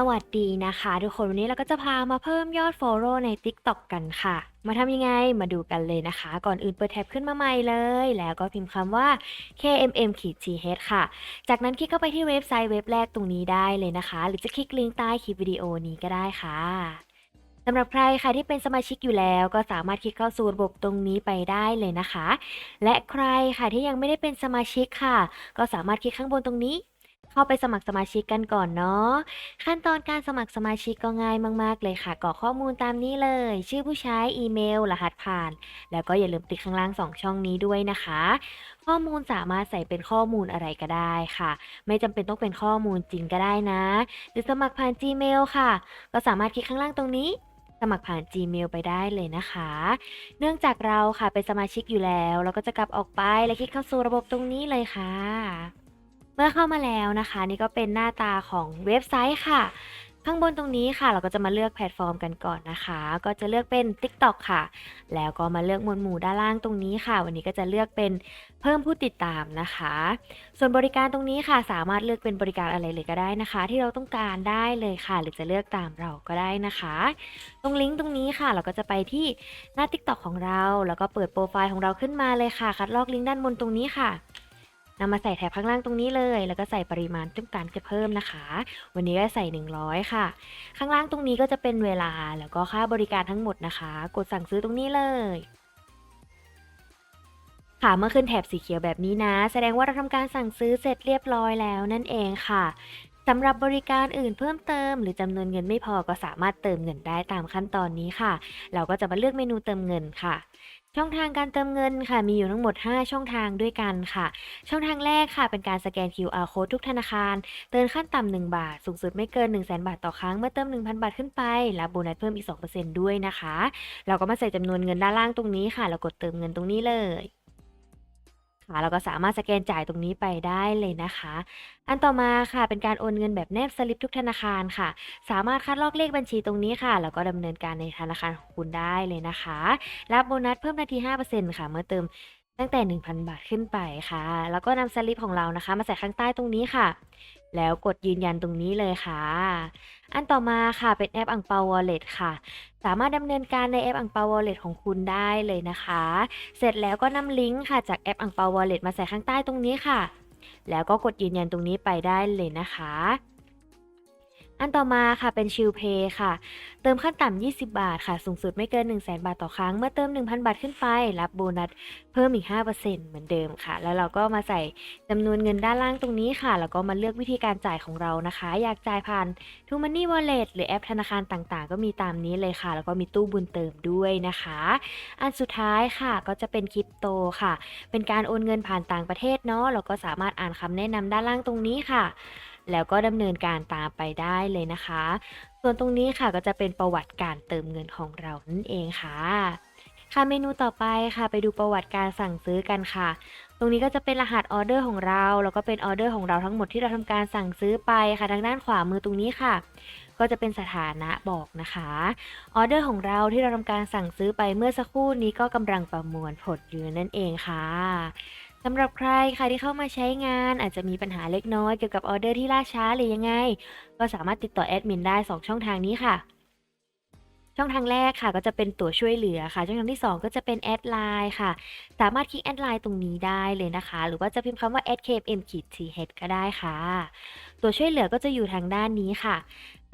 สวัสดีนะคะ ทุกคนวันนี้เราก็จะพามาเพิ่มยอด Follow ใน TikTok กันค่ะ มาทำยังไงมาดูกันเลยนะคะ ก่อนอื่นเปิดแท็บขึ้นมาใหม่เลย แล้วก็พิมพ์คำว่า kmm th ค่ะ จากนั้นคลิกเข้าไปที่เว็บไซต์เว็บแรกตรงนี้ได้เลยนะคะ หรือจะคลิกลิงก์ใต้คลิปวิดีโอนี้ก็ได้ค่ะสำหรับใครค่ะที่เป็นสมาชิกอยู่แล้ว ก็สามารถคลิกเข้าสู่ระบบตรงนี้ไปได้เลยนะคะ และใครค่ะที่ยังไม่ได้เป็นสมาชิกค่ะ ก็สามารถคลิกข้างบนตรงนี้ เข้าไปสมัครสมาชิกกันก่อนเนาะ ขั้นตอนการสมัครสมาชิกก็ง่ายมากๆเลยค่ะกรอกข้อมูลตามนี้เลย ชื่อผู้ใช้ อีเมล รหัสผ่าน แล้วก็อย่าลืมติ๊กข้างล่าง 2 ช่องนี้ด้วยนะคะ ข้อมูลสามารถใส่เป็นข้อมูลอะไรก็ได้ค่ะ ไม่จำเป็นต้องเป็นข้อมูลจริงก็ได้นะ หรือสมัครผ่าน Gmail ค่ะ ก็สามารถคลิกข้างล่างตรงนี้ สมัครผ่าน Gmail ไปได้เลยนะคะ เนื่องจากเราค่ะเป็นสมาชิกอยู่แล้ว เราก็จะกลับออกไปและคลิกเข้าสู่ระบบตรงนี้เลยค่ะ เมื่อเข้ามาแล้วนะคะ นี่ก็เป็นหน้าตาของเว็บไซต์ค่ะ ข้างบนตรงนี้ค่ะ เราก็จะมาเลือกแพลตฟอร์มกันก่อนนะคะ ก็จะเลือกเป็น TikTok ค่ะ แล้วก็มาเลือกหมวดหมู่ด้านล่างตรงนี้ค่ะ วันนี้ก็จะเลือกเป็นเพิ่มผู้ติดตามนะคะ ส่วนบริการตรงนี้ค่ะ สามารถเลือกเป็นบริการอะไรเลยก็ได้นะคะ ที่เราต้องการได้เลยค่ะ หรือจะเลือกตามเราก็ได้นะคะ ตรงลิงก์ตรงนี้ค่ะ เราก็จะไปที่หน้า TikTok ของเรา แล้วก็เปิดโปรไฟล์ของเราขึ้นมาเลยค่ะ คัดลอกลิงก์ด้านบนตรงนี้ค่ะ นำมาใส่แถบข้างล่างตรงนี้เลย แล้วก็ใส่ปริมาณต้องการจะเพิ่มนะคะ วันนี้ก็ใส่ 100 ค่ะ ข้างล่างตรงนี้ก็จะเป็นเวลาแล้วก็ค่าบริการทั้งหมดนะคะ กดสั่งซื้อตรงนี้เลยค่ะเมื่อขึ้นแถบสีเขียวแบบนี้นะ แสดงว่าเราทำการสั่งซื้อเสร็จเรียบร้อยแล้วนั่นเองค่ะ สำหรับบริการอื่นเพิ่มเติม หรือจำนวนเงินไม่พอก็สามารถเติมเงินได้ตามขั้นตอนนี้ค่ะ เราก็จะมาเลือกเมนูเติมเงินค่ะ ช่องทางการเติมเงินค่ะ มีอยู่ทั้งหมด 5 ช่องทางด้วยกันค่ะ ช่องทางแรกค่ะ เป็นการสแกน QR code ทุกธนาคาร เติมขั้นต่ำ1บาท สูงสุดไม่เกิน 1 0 0 0 0แบาทต่อครั้ง เมื่อเติม 1,000 บาทขึ้นไป รับโบนัสเพิ่มอีก 2%ด้วยนะคะ เราก็มาใส่จำนวนเงินด้านล่างตรงนี้ค่ะแล้วกดเติมเงินตรงนี้เลย ค่ะเราก็สามารถสแกนจ่ายตรงนี้ไปได้เลยนะคะ อันต่อมาค่ะเป็นการโอนเงินแบบแนบสลิปทุกธนาคารค่ะ สามารถคัดลอกเลขบัญชีตรงนี้ค่ะ แล้วก็ดำเนินการในธนาคารของคุณได้เลยนะคะ รับโบนัสเพิ่มนาที 5%ค่ะ เมื่อเติมตั้งแต่ 1,000 บาทขึ้นไปค่ะ แล้วก็นำสลิปของเรานะคะ มาใส่ข้างใต้ตรงนี้ค่ะ แล้วกดยืนยันตรงนี้เลยค่ะ อันต่อมาค่ะเป็นแอปอังเปา Wallet ค่ะ สามารถดำเนินการในแอปอังเปา Wallet ของคุณได้เลยนะคะ เสร็จแล้วก็นำลิงก์ค่ะจากแอปอังเปา Wallet มาใส่ข้างใต้ตรงนี้ค่ะ แล้วก็กดยืนยันตรงนี้ไปได้เลยนะคะ อันต่อมาค่ะเป็นชิลเพย์ค่ะ เติมขั้นต่ำ 20 บาทค่ะ สูงสุดไม่เกิน 1 0 0 0 0แบาทต่อครั้ง เมื่อเติม 1,000 บาทขึ้นไป รับโบนัสเพิ่มอีก 5%เหมือนเดิมค่ะ แล้วเราก็มาใส่จำนวนเงินด้านล่างตรงนี้ค่ะ แล้วก็มาเลือกวิธีการจ่ายของเรานะคะ อยากจ่ายผ่าน t ูมันนี่วอลเล็ตหรือแอปธนาคารต่างๆ ก็มีตามนี้เลยค่ะ แล้วก็มีตู้บุญเติมด้วยนะคะ อันสุดท้ายค่ะก็จะเป็นคริปโตค่ะ เป็นการโอนเงินผ่านต่างประเทศเนาะเราก็สามารถอ่านคำแนะนำด้านล่างตรงนี้ค่ะ แล้วก็ดำเนินการตามไปได้เลยนะคะ ส่วนตรงนี้ค่ะก็จะเป็นประวัติการเติมเงินของเรานั่นเองค่ะค่ะเมนูต่อไปค่ะ ไปดูประวัติการสั่งซื้อกันค่ะ ตรงนี้ก็จะเป็นรหัสออเดอร์ของเรา แล้วก็เป็นออเดอร์ของเราทั้งหมดที่เราทำการสั่งซื้อไปค่ะทางด้านขวามือตรงนี้ค่ะ ก็จะเป็นสถานะบอกนะคะออเดอร์ของเราที่เราทำการสั่งซื้อไปเมื่อสักครู่นี้ก็กำลังประมวลผลอยู่นั่นเองค่ะ สำหรับใครค่ะที่เข้ามาใช้งานอาจจะมีปัญหาเล็กน้อยเกี่ยวกับออเดอร์ที่ล่าช้าหรือยังไง ก็สามารถติดต่อแอดมินได้ 2 ช่องทางนี้ค่ะ ช่องทางแรกค่ะ ก็จะเป็นตัวช่วยเหลือค่ะ ช่องทางที่ 2 ก็จะเป็นแอดไลน์ค่ะ สามารถคลิกแอดไลน์ตรงนี้ได้เลยนะคะ หรือว่าจะพิมพ์คำว่า @km t h ก็ได้ค่ะ ตัวช่วยเหลือก็จะอยู่ทางด้านนี้ค่ะ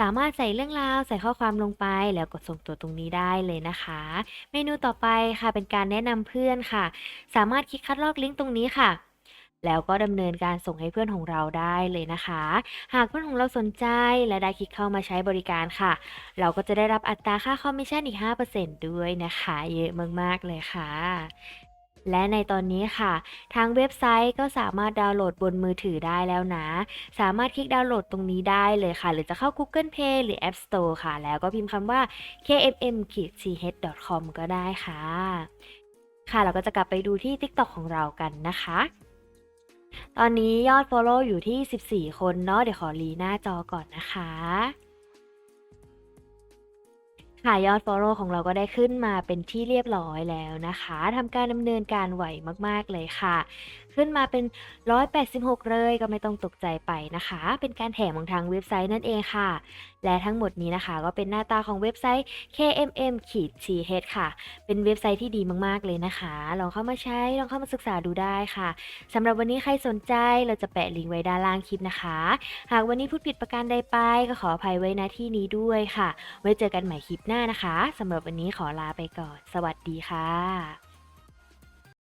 สามารถใส่เรื่องราวใส่ข้อความลงไป แล้วกดส่งตัวตรงนี้ได้เลยนะคะ เมนูต่อไปค่ะเป็นการแนะนำเพื่อนค่ะ สามารถคลิกคัดลอกลิงก์ตรงนี้ค่ะ แล้วก็ดำเนินการส่งให้เพื่อนของเราได้เลยนะคะ หากเพื่อนของเราสนใจและได้คลิกเข้ามาใช้บริการค่ะ เราก็จะได้รับอัตราค่าคอมมิชชั่นอีก 5%ด้วยนะคะ เยอะมาก ๆ เลยค่ะและในตอนนี้ค่ะ ทางเว็บไซต์ก็สามารถดาวน์โหลดบนมือถือได้แล้วนะ สามารถคลิกดาวน์โหลดตรงนี้ได้เลยค่ะ หรือจะเข้า Google Play หรือ App Store ค่ะ แล้วก็พิมพ์คำว่า kmm-ch.com ก็ได้ค่ะ ค่ะเราก็จะกลับไปดูที่ TikTok ของเรากันนะคะ ตอนนี้ยอด Follow อยู่ที่ 14 คนเนาะเดี๋ยวขอรีหน้าจอก่อนนะคะ ค่ะยอด Follow ของเราก็ได้ขึ้นมาเป็นที่เรียบร้อยแล้วนะคะทำการดำเนินการไหวมากๆเลยค่ะ ขึ้นมาเป็น 186 เลยก็ไม่ต้องตกใจไปนะคะ เป็นการแถมของทางเว็บไซต์นั่นเองค่ะ และทั้งหมดนี้นะคะ ก็เป็นหน้าตาของเว็บไซต์ KMM-TH ค่ะ เป็นเว็บไซต์ที่ดีมากๆเลยนะคะ ลองเข้ามาใช้ ลองเข้ามาศึกษาดูได้ค่ะสำหรับวันนี้ใครสนใจเราจะแปะลิงก์ไว้ด้านล่างคลิปนะคะ หากวันนี้พูดผิดประการใดไป ก็ขออภัยไว้ณที่นี้ด้วยค่ะ ไว้เจอกันใหม่คลิปหน้านะคะสำหรับวันนี้ขอลาไปก่อน สวัสดีค่ะ